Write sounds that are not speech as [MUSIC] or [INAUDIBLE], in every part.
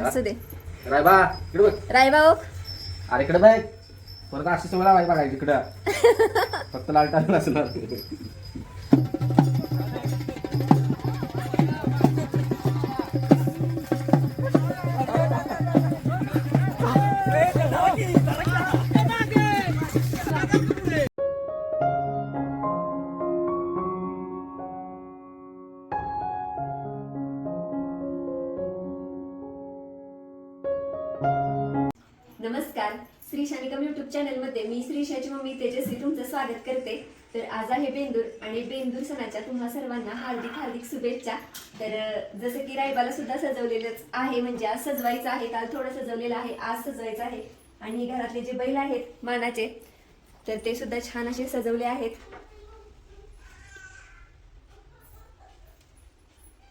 असू दे. रायबा इकडे बघ. रायबा ओक अरे इकडे बघ. परत अशी सवय लावायची बघायची इकडं. [LAUGHS] फक्त लाल टाकून असणार चॅनलमध्ये मी श्रीशाची मम्मी तेजस्वी तुमचं स्वागत करते. तर आज आहे बेंदूर आणि बेंदूर सणाच्या तुम्हा सर्वांना हार्दिक हार्दिक शुभेच्छा. तर जसं की रायबाला सुद्धा सजवलेलंच आहे म्हणजे आज सजवायचं आहे काल थोडं सजवलेलं आहे आज सजवायचं आहे. आणि घरातले जे बैल आहेत मानाचे तर ते सुद्धा छान असे सजवले आहेत.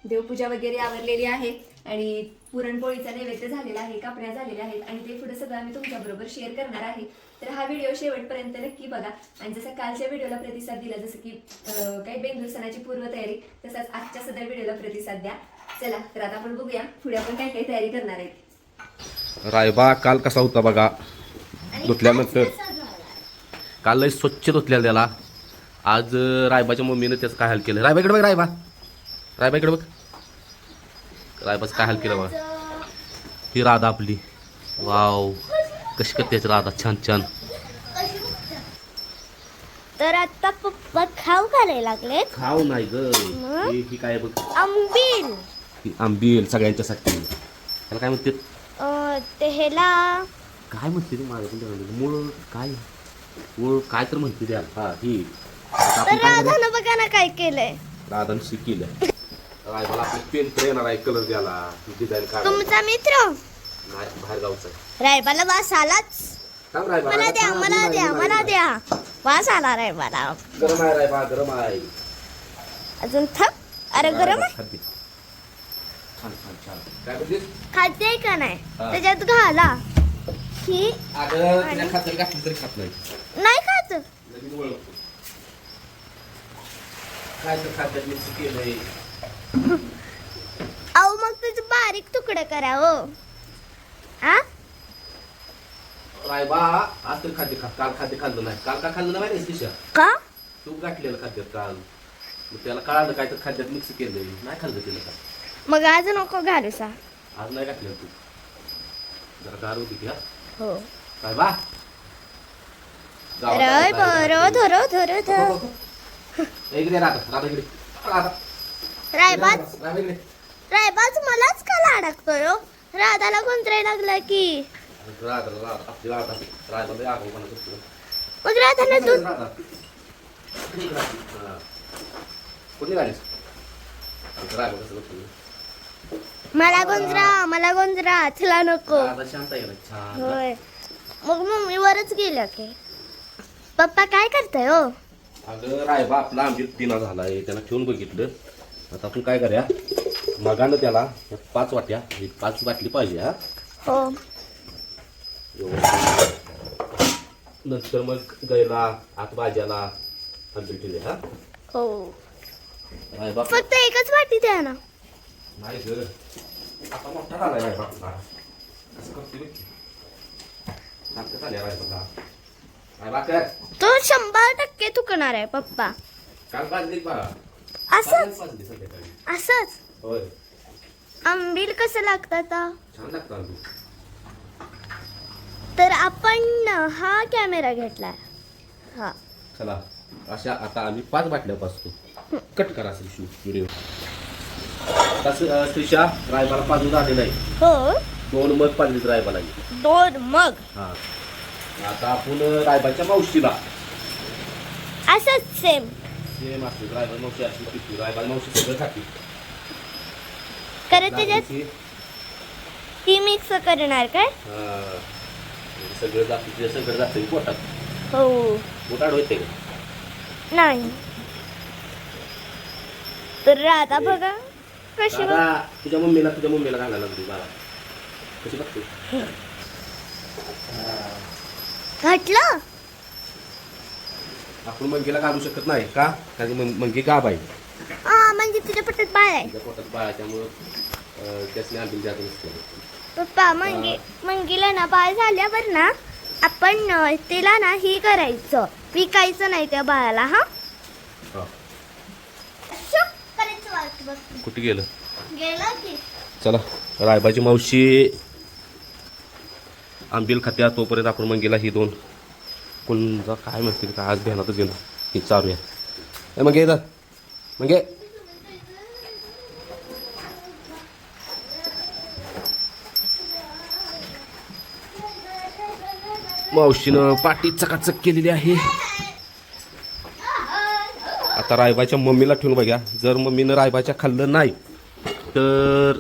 देवपूजा वगैरे आवरलेली आहे आणि पुरणपोळीचा नैवेद्य झालेला आहे कापण्या झालेल्या आहेत. आणि ते पुढे सगळं आम्ही तुमच्या बरोबर शेअर करणार आहे. तर हा व्हिडिओ शेवटपर्यंत नक्की बघा. आणि जसं कालच्या व्हिडिओला प्रतिसाद दिला जसं की काही बेंदूर सणाची पूर्वतयारी तसंच आजच्या सध्या व्हिडिओला प्रतिसाद द्या. चला तर आता आपण बघूया पुढे आपण काय काय तयारी करणार आहे रायबा काल कसा होता बघा? धुतल्यानंतर काल लय स्वच्छ धुतलेला त्याला. आज रायबाच्या मम्मीनं त्याचं काय हाल केलं? रायबा इकडे बघ रायबा. रायबा इकडे बघ. रायबाचं काय हाल केलं बघा. ही राधा आपली. वाव. कशी करते राधा छान छान. तर आता पप्पा खाऊ घालायला लागले खाऊ नाही ग. मग? ही ही काय बघ. आंबील. ही आंबील सगळ्यांच्यासाठी. त्याला काय म्हणते अं, ते ह्याला. काय म्हणते ते माझ्या पण त्याला? मूळ काय? मूळ काय तर म्हणते त्या हा ही. आता आपण तर काय करूया? राधानं बघा ना काय केलंय. राधान शिकिलं रायबाला आपलं पेन येणार आहे कलर द्यायला. डिझाईन काढ तुमचा मित्र? बाहेर गावचा. रायबाला वास आलाच. थांब रायबा मला द्या थांब, मला नाही, द्या नाही, मला नाही. द्या. वास आला रायबाला. गरम आहे रायबा गरम आहे. अजून थप अरे गरम आहे. खाते. छान छान छान. काय म्हणते खाते का नाही? हा. त्याच्यात घाला. ही अगं तिला खात तरी घातली तरी खात नाही. नाही खात. लगेच ओळखतो. काय तर खात्यात मिक्स केलंय. अहो मग त्याचे बारीक तुकडे करा हो. आ? रायबा आज तर खाद्य खा काल खाद्य खाल्लं नाही. काल का खाल्लं नाही माहिती दिशा का तूप गाठलेलं खाद्यात काल. मग त्याला कळालं काय तर खाद्यात मिक्स केलंय. नाही खाल्लं तिला का मग आज नको घालू सा. आज नाही घातलेलं तू जरा गार होती हा हो. काय बा. रय बरं धरो इकडे इकडे. इकडे मलाच का लाडकतोय हो? राधाला कोणतरी लागला की? मग राधाला दूध मला गोंजरा मला गोंजरा तिला नको. होय. मग मम्मीवरच गेल्या की. पप्पा काय करताय हो? अगं रायबा आपला आमची दिना झालाय. त्याला ठेवून बघितलं. आता आपण काय करूया? मगानं त्याला. पाच वाट्या पाच बाटली पाहिजे हा. हो. नंतर मग गैला आत भाज्याला आमची ठेवले हा. हो. फक्त एकच वाटी द्या ना. नाही ग. आता मोठा आपला कसं करते बघ. झाले तो शंभर टक्के तुकणार आहे पप्पा. काल पाजली बा असंच. असंच. होय. आंबील कसं लागतं आता? छान लागतं आलू तर आपण हा कॅमेरा घेतलाय. हा. चला अशा आता आम्ही पाच बाटल्या पाचतो कट करा असेल शू व्हिडिओ. श्रीशा रायबाला पाजून झालेलं आहे. हो. दोन मग पाजलीत रायबाला दोन मग. हा. आता आपण रायबाच्या मावशीला. असंच सेम सेम असते. रायबा मावशी अशी पिती रायबाला मावशी सगळं खाते. खरं त्याच्यात ती मिक्स करणार काय? हा, सगळं सगळं पोटात. हो. पोटाड होते का? नाही. तर आता बघा कशी बघ. तुझ्या मम्मीला तुझ्या मम्मीला घालायला लागली बाळा. कशी बघते? आपण मंगीला घालू शकत नाही का? कारण की मं- मंगी गाब आहे. हा म्हणजे तुझ्या पट्ट्यात बाळ आहे. तिच्या पोटात बाळा त्यामुळं अं, त्यासने आंबील जात नसते. पप्पा मंगी मंगीला ना बाळ झाल्यावर ना आपण अं, तिला ना ही करायचं. विकायचं नाही त्या बाळाला हा? हा. शुक करायचं वाटतं बघ. कुठे गेलं? गेलं की. चला रायबाची मावशी. आंबील खात्या तोपर्यंत आपण मग गेला ही दोन कोणचा काय म्हणतील का? आज ध्यानातच गेलं ही चालू आहे. ए मग ये मग. ये मावशीनं पाटी चकाचक केलेली आहे. आता रायबाच्या मम्मीला ठेवून बघा जर मम्मीनं रायबाच्या खाल्लं नाही तर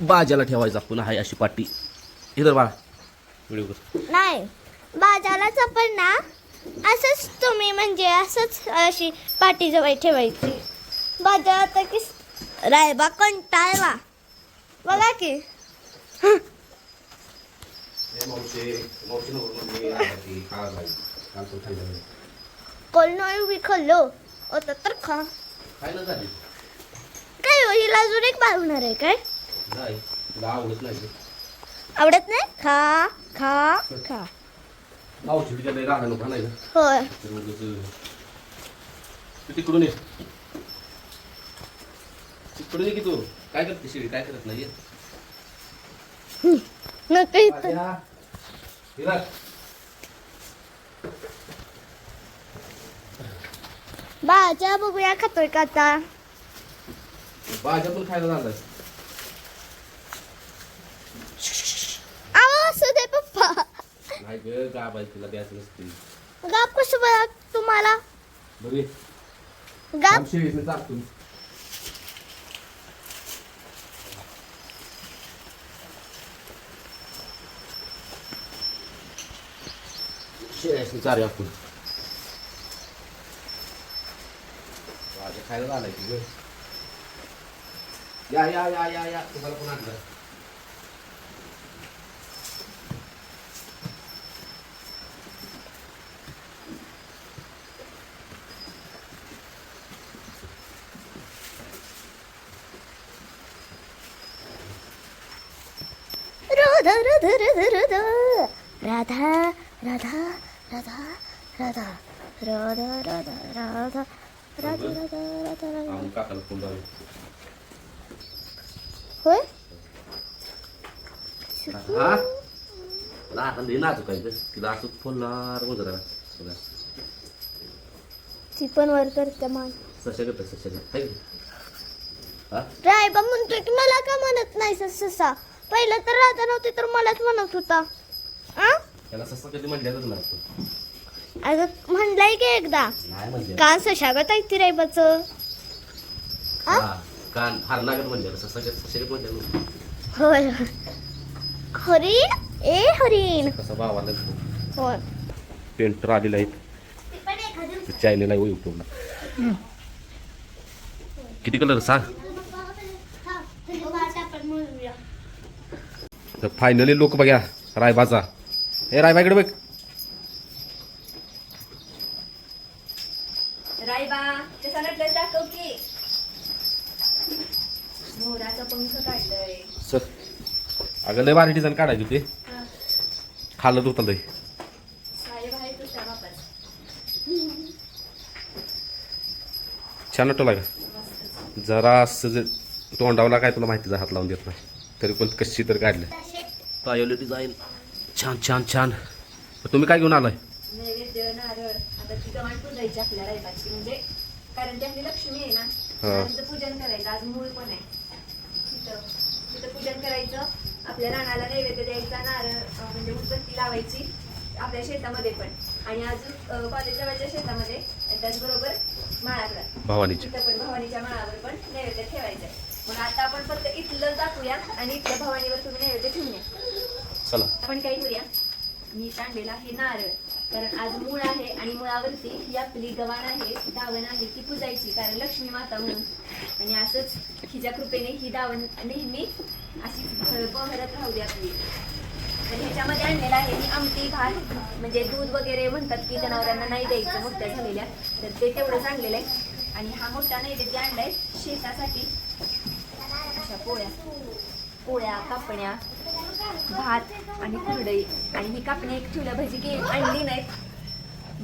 बाजाला ठेवायचं आपण आहे अशी पाटी इधर बाळा. व्हिडिओ नाही बाजालाच आपण ना असंच तुम्ही म्हणजे असंच अशी पाठी जवळ ठेवायची. बाजार आता की रायबा कंटाळवा. बघा की. कोल नाही. उभी खाल्लो. होतं तर खा. काय हो, हिला अजून एक बाळ होणार आहे काय? आवडत नाही. खा खा खा. होय. तर उगाच- तू तिकडून ये. तिकडून ये की तू. काय करते शिडी काय करत नाही नको बाजा बघूया खातोय का आता भाज्या पण खायला झालं आहो असू दे पप्पा नाही ग गाबाय तिला द्यायचं नसते गाप कसं बघा तुम्हाला बरे गाप शिडीतनं चालतो şöyle sigara yaptım. Sadece kaynalarla gidiyor. Ya ya ya ya ya. Kısalık ona kadar. Rada, rada, rada, rada. Rada, rada, Radha Radha Radha Radha Radha Radha Radha Radha Radha Radha. Radha होय? ती पण वर करते मान रायबा म्हणतोय की मला का म्हणत नाही ससा? पहिलं तर राजा नव्हती तर मलाच म्हणत होता? त्याला ससा कधी नाही. अगं म्हणलाय की एकदा. नाही म्हणले. का सशागत आहे ती रायबाच? हा कान हरणागत म्हणलेलं ससागत सशगत म्हणलेलं होय. हरिण? ए हरिण. कसा भावाला होय. पेंटर आलेला आहे चॅनल आहे युट्यूबला किती कलर सांग. तर फायनली लोक बघा रायबाचा. ए रायबाकडे बघ रायबा कसा नटलेस दाखव की मोराचा पंख काढलंय सर अगं लय भारी डिझाईन काढायची होती. हा, खाल्लं होतं लय. छान का मस्तच जरा असं जे तोंडावला काय तुला माहितीचा हात लावून देत नाही. तरी पण कशी तर काढलं. पायोली डिझाईन छान छान छान. तुम्ही काय घेऊन आलाय? म्हणजे कारण ती आपली लक्ष्मी आहे ना हा. पूजन करायचं. आज मूळ पण आहे. तिथं तिथं पूजन करायचं. आपल्या राणाला नैवेद्य द्यायचा नारळ म्हणजे उदबत्ती लावायची आपल्या शेतामध्ये पण. आणि अजून अं, कॉलेज जवळच्या शेतामध्ये त्याचबरोबर माळाकडं. भवानीची तिथं पण भवानीच्या माळावर पण नैवेद्य ठेवायचं मग आता आपण फक्त इथलं दाखवूया आणि इथल्या भवानीवर तुम्ही नैवेद्य ठेवून या. चला. आपण काय करूया. मी काढलेला हे नारळ कारण आज मूळ आहे आणि मुळावरती ही आपली गवाण आहे दावण आहे ती पुजायची. कारण लक्ष्मी माता म्हणून. आणि असंच हिच्या कृपेने ही दावण नेहमी अशी बहरत राहू दे आपली. तर ह्याच्यामध्ये आणलेला आहे मी आमटी भात म्हणजे दूध वगैरे म्हणतात की जनावरांना नाही द्यायचं मोठ्या झालेल्या तर ते तेवढंच आणलेलं आहे. आणि हा मोठा नैवेद्य आणलाय शेतासाठी. अशा पोळ्या. पोळ्या कापण्या. भात आणि कुरडई आणि मी कापणी एक ठेवल्या भजी की आणली नाहीत.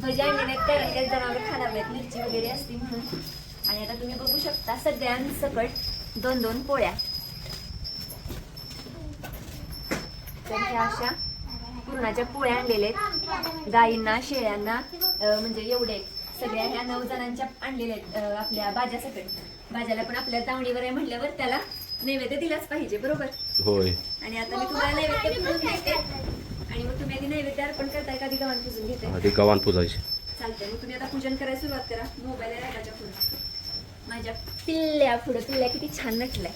भजी आणली नाहीत कारण काही जनावर खाणार नाहीत मिरची वगैरे असते म्हणून. आणि आता तुम्ही बघू शकता सगळ्यांसकट दोन दोन पोळ्या. तर ह्या अशा पुरणाच्या पोळ्या आणलेल्या आहेत. गाईंना शेळ्यांना म्हणजे एवढे सगळ्या ह्या नऊ जणांच्या आणलेल्या आहेत आपल्या बाजासकट. बाजाला पण आपल्या दावणीवर आहे म्हटल्यावर त्याला नैवेद्य दिलाच पाहिजे बरोबर? होय. आणि आता मी तुम्हाला नैवेद्य पुजून घेते आणि मग तुम्ही आधी नैवेद्य अर्पण करताय का आधी गव्हाण पुजून घेते? आधी गव्हाण पुजायची. चालतंय मग तुम्ही आता पूजन करायला सुरुवात करा. मोबाईल आहे रागाच्या पुढे. माझ्या पिल्ल्या पुढे. पिल्ल्या किती छान नटलाय.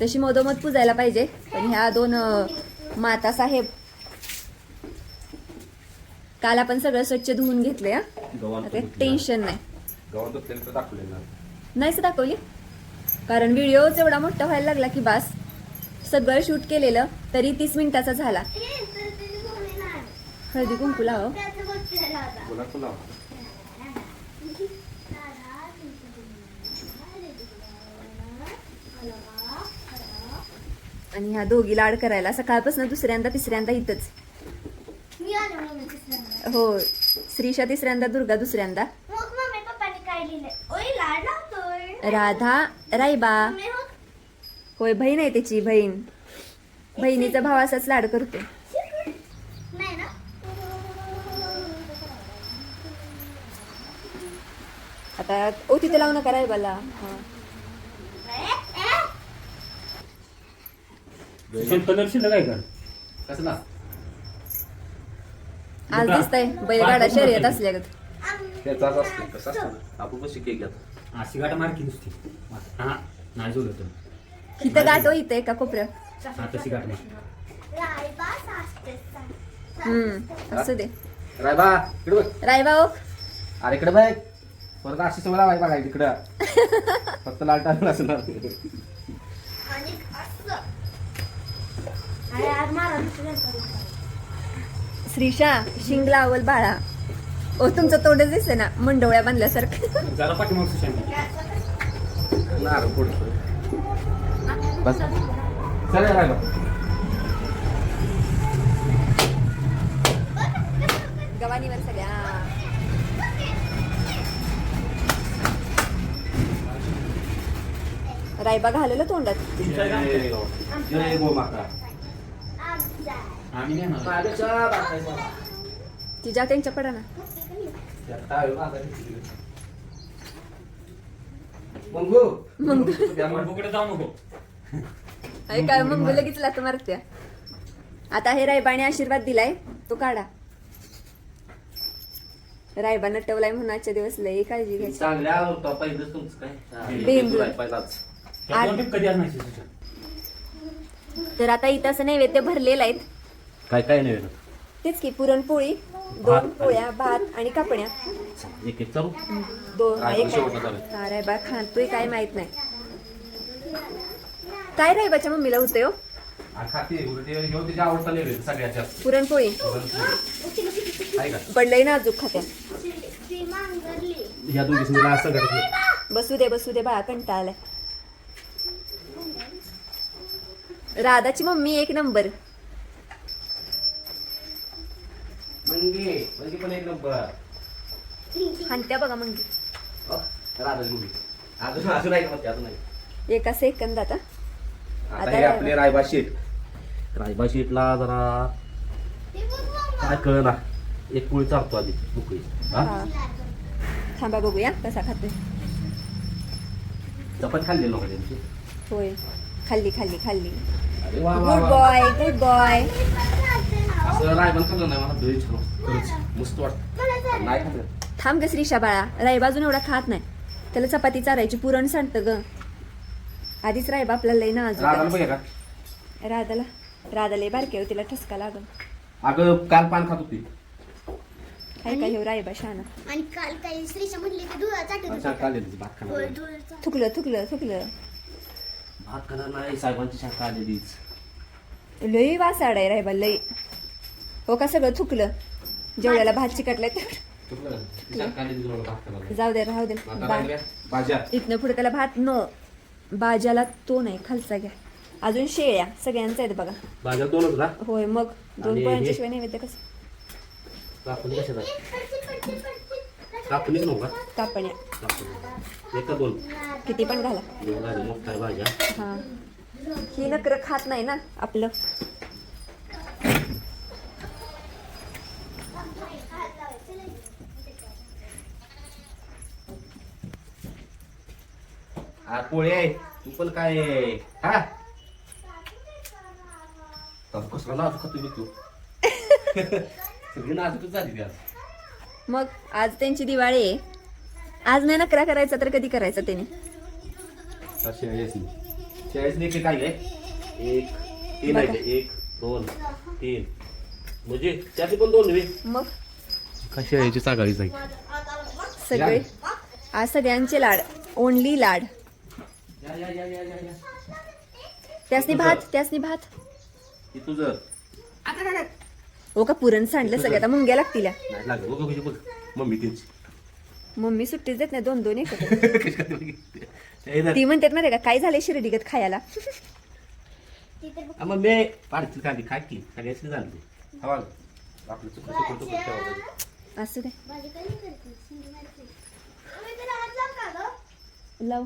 तशी मधोमध पुजायला पाहिजे. पण ह्या दोन माता साहेब काल आपण सगळं स्वच्छ धुवून घेतले हा. गव्हाण आता टेन्शन नाही. गव्हाण धुतलेलं तर दाखवले ना नाहीच दाखवली? कारण व्हिडिओच एवढा मोठा व्हायला लागला की बास सगळं शूट केलेलं तरी तीस मिनिटाचा झाला. हळदी कुंकू लाव. आणि ह्या दोघी लाड करायला सकाळपासून दुसऱ्यांदा तिसऱ्यांदा इथंच. हो श्रीशा तिसऱ्यांदा दुर्गा दुसऱ्यांदा मग मम्मी पप्पाने काय लिहिलंय ओय लाड लावतोय राधा रायबा होय बहीण आहे त्याची बहीण. बहिणीचा भाव असाच लाड करतो नाही ना आता ओ तिथे लावू नका रायबाला. हा. कलर शिल्लक आहे का? कसला? आज दिसतंय बैलगाडा शर्यत असल्यागत. त्याचाच असते कसं असतं आपण कशी केक गाठ मारकी नुसती. हा नाही जोडलं तर इथं गाठो इथे का कोपऱ्यात. हा तशी गाठ मार. रायबा सासते हम्म असू दे. रायबा इकडे बघ. रायबा ओ अरे इकडे बघ. परत अशी सवय लावाय बघाय तिकडं [LAUGHS] फक्त लाल टाकून असणार. श्रीशा शिंग लावल बाळा. ओ तुमचं तोंडच दिसते ना मंडोळ्या बांधल्यासारखं. जरा बस. चल गवानीवर सगळ्या. रायबा घालेलं तोंडात. जय गो माता आम्ही नाही म्हणत. माझ्या बापायचा. तिच्या त्यांच्या पडा ना. मंगू. जाऊ नको अरे काय मग लगेच लात मारत्या. आता हे रायबाने आशीर्वाद दिलाय तो काढा. रायबा नटवलाय म्हणून आजच्या दिवस लय काळजी घ्यायची. चांगल्या होता पहिलंच तुमचं काय? बेंदूर. बेंदूर आहे पहिलाच त्या दोन टिप कधी आज नाही सुशांत तर आता इथं असं नैवेद्य भरलेलं आहेत. काय काय नाही तेच की पुरणपोळी. दोन पोळ्या भात आणि कापण्या. एक एक चालू दोन रायबा एक शेवटला चालेल. हा रायबा खातोय काय माहीत नाही. काय रायबाच्या मम्मीला होतंय हो? खाते. उलटे ह्यो तिच्या आवडता लेवल सगळ्यात जास्त पुरणपोळी. आहे का? पडलंय नाजूक खात्या. असं बसू दे बसू दे बाळा कंटाळा राधाची मम्मी एक नंबर. म्हणजे म्हणजे पण एक नंबर. हानत्या बघा अजून अजून म्हणते अजून नाही एका सेकंदात हा. आता आता हे आपले रायबा शेट रायबा शेटला जरा काय कळ ना एक पोळी चालतो आधी हा. थांबा बघूया कसा खातोय. चपात खाल्ली लोक त्यांची. होय. खाल्ली खाल्ली खाल्ली. गुड बॉय गुड बॉय असं रायबन खाल्लं नाही मला लई छान वाटतं. खरंच. मस्त वाटतं. नाही खाल्लं. थांब ग श्रीशा बाळा. रायबा अजून एवढा खात नाही. त्याला चपाती चारायची पुरण सांडतं ग. आधीच रायबा आपल्याला लई ना बघ का? राधाला. राधा लई बारके हो तिला ठसका लागल. अगं काल पान खात होती. काय काय हो रायबा शाना आणि काल काही म्हणली की धुळा चाटत अच्छा होती. काल येते भात होय, खाणार. धुळा चाटत. थुकलं थुकलं थुकलं. भात खाणार नाही साहेबांची शाखा आलेलीच. लई वासाड आहे रायबा लई हो का? सगळं थुकलं. जेवढ्याला भात चिकटलाय तेवढं. जाऊ दे राहू दे. इथनं पुढे त्याला भात नो. बाजाला तो नाही खालचा घ्या. अजून शेळ्या सगळ्यांच्या आहेत बघा. भाज्या दोनच ना? होय मग दोन पोळ्यांच्या? शिवाय नैवेद्य कसं? कापणी कशात आहे कापणीच नव्हू का? कापण्या. कापणी एका दोन. किती पण घाला. दोन भाज्या हा. ही नकर खात नाही ना आपलं. हा पोळे आहे? तू पण काय हा? कसला नाजूक खातो मी तू? सगळी नाजूकच झाली ती आज. मग आज त्यांची दिवाळी आहे. आज नाही नकरा करायचा तर कधी करायचा त्याने? शेळीसनी शेळीसनी एक काय आहे? एक तीन आहे. ते. एक दोन तीन. म्हणजे त्याची पण दोन नव्हे मग? का चागाळीच आहे सगळे? आज सगळ्यांचे लाड. ओनली लाड. त्यासनी भात त्यासनी भात. हे तुझं हो का पुरण सांडलं सगळ्या आता मुंग्या लागतील या. नाही लागलं. बघ कशी बघ मम्मी सुट्टीच देत नाही दोन दोन एकत्र कशी करते बघ. ते म्हणतात माहिती का काय झालंय शिर्डीगत खायला? हा, मम्मी पाडतील कांदी काय की सगळ्याची झाली ते. हवा आपलं चुकलं चुकलं चुकलं ठेवा पाहिजे. असू दे. लाव.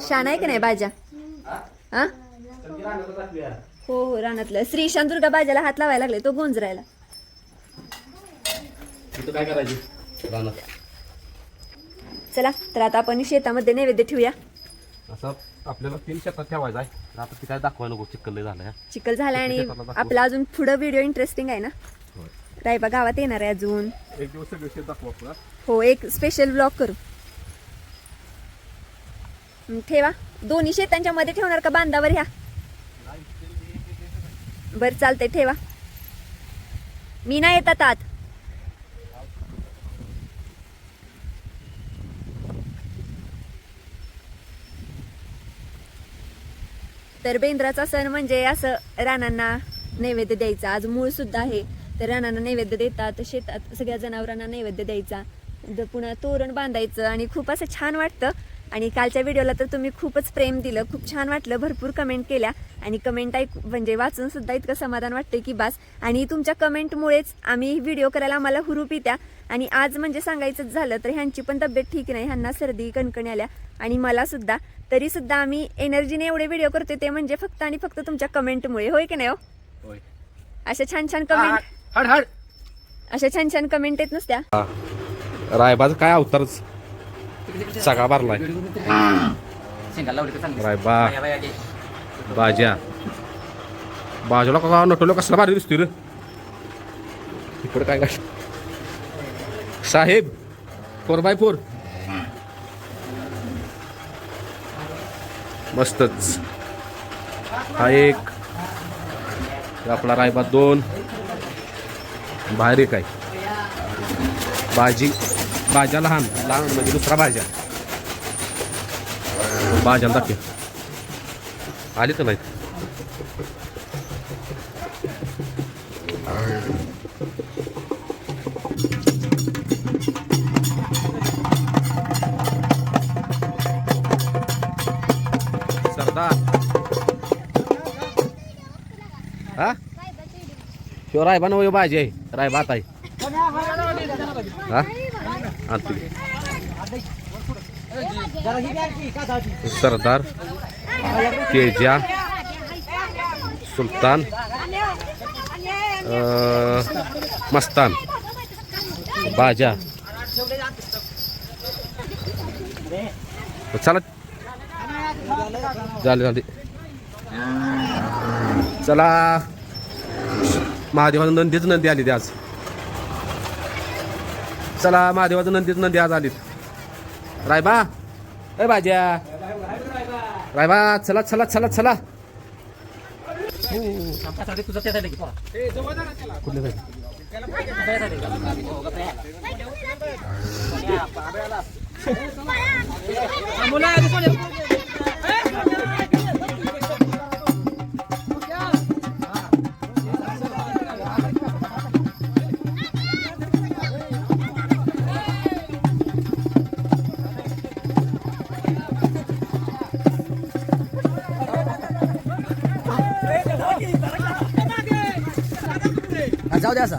कधी आहे? का नाही बाजा? हा? हा? रानातलं. श्री शांतुर्गा बाजाला हात लावायला लागले तो गोंजरायला. काय करायचं? चला तर आता आपण शेतामध्ये नैवेद्य ठेवूया. असं आपल्याला तीन शेतात ठेवायचं आहे. आता ती काय दाखवायला लय झालं चिखल झाला आणि. आपला अजून पुढं व्हिडिओ इंटरेस्टिंग आहे ना? रायबा गावात येणार आहे अजून. एक दिवस सगळं शेत दाखवू आपण हो एक स्पेशल ब्लॉग करू. हं, ठेवा. दोन्ही शेतांच्या मध्ये ठेवणार का बांधावर ह्या? बर चालतंय ठेवा. मी नाही येतात आत. तर बेंद्राचा सण म्हणजे असं रानांना नैवेद्य द्यायचा. आज मूळ सुद्धा आहे. तर रानांना नैवेद्य देतात शेतात सगळ्या जनावरांना नैवेद्य द्यायचा. द- पुन्हा तोरण बांधायचं आणि खूप असं छान वाटतं. आणि कालच्या व्हिडिओला तर तुम्ही खूपच प्रेम दिलं. खूप छान वाटलं. भरपूर कमेंट केल्या. आणि कमेंट ऐक म्हणजे वाचून सुद्धा इतकं समाधान वाटतं की बास. आणि तुमच्या कमेंटमुळेच आम्ही व्हिडिओ करायला आम्हाला हुरूप येत्या. आणि आज म्हणजे सांगायचंच झालं तर ह्यांची पण तब्येत ठीक नाही. ह्यांना सर्दी कणकणी आल्या. आणि मला सुद्धा. तरी सुद्धा आम्ही एनर्जीने एवढे व्हिडिओ करतोय ते म्हणजे फक्त आणि फक्त तुमच्या कमेंटमुळे. होय की नाही हो? अशा छान छान कमेंट. हड हड. अशा छान छान कमेंट येत नसत्या. रायबाचा काय अवतारच सगळा भरलाय. रायबा. बाज्या. बाजूला का नटवलं कसला भारी दिसतोय रे. इकडे काय काय साहेब फोर बाय फोर. मस्तच. हा एक. आपला रायबा दोन. बारीक आहे. भाजी भाज्या लहान लहान म्हणजे दुसरा भाज्या. भाज्याला दाखव आली तर नाही सरदार. हा? ह्यो रायबा भाजी. आहे रायबा आता आहे हा? आणतो घे. सरदार तेजा सुलतान अं, मस्तान बाजा। चला। झाले झाले चला। महादेवाचं नंदीच नंदी आली आज. चला महादेवाचं नंदीच नंदी आज आलीत. रायबा? ए बाज्या रायबा चला चला चला चला. पोहा. कुठले काय જાસા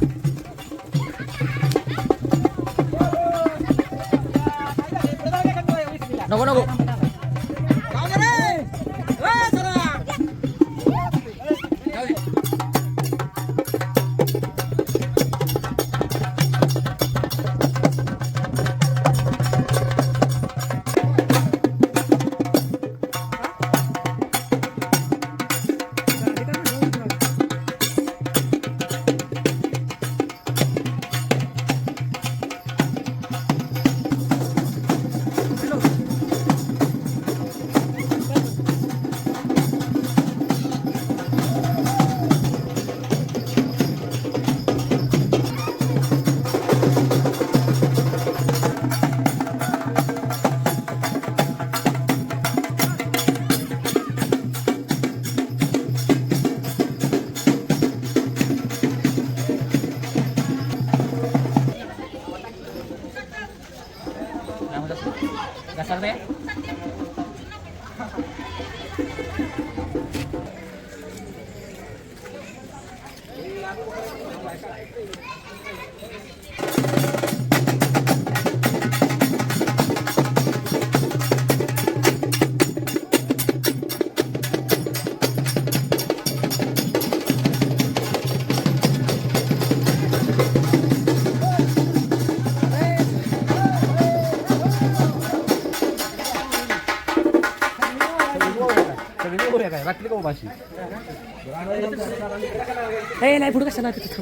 Hei, naik buruk sana itu.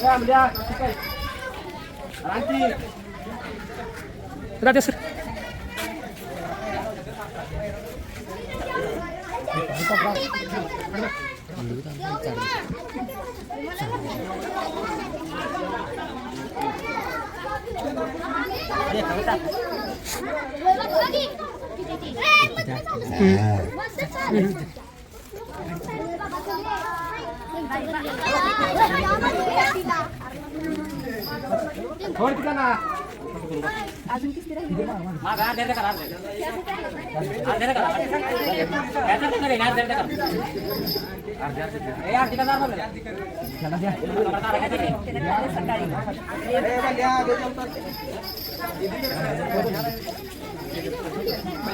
Ya, ya, Nanti. Ya, kita. सकाळी